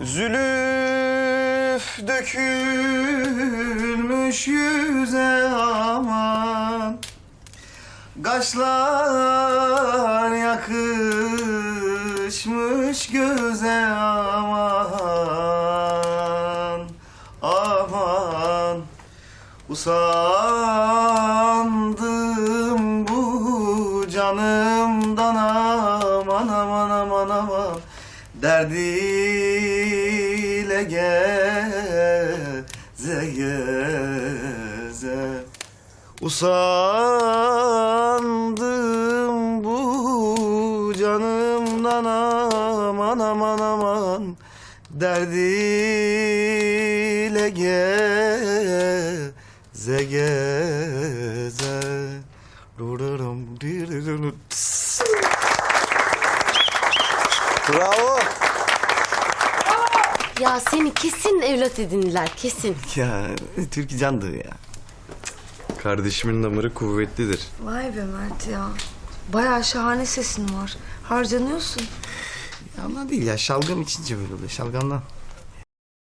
Zülüf dökülmüş yüze aman. Kaşlar yakışmış göze aman. Aman Usandım bu canımdan Derdiyle geze geze Usandım bu canımdan aman aman aman Derdiyle geze geze. Bravo. Ya seni kesin evlat edindiler kesin. Ya Türk candır ya. Kardeşimin damarı kuvvetlidir. Vay be Mert ya. Bayağı şahane sesin var. Harcanıyorsun. Ya Ama değil ya şalgam içince böyle oluyor şalgamdan.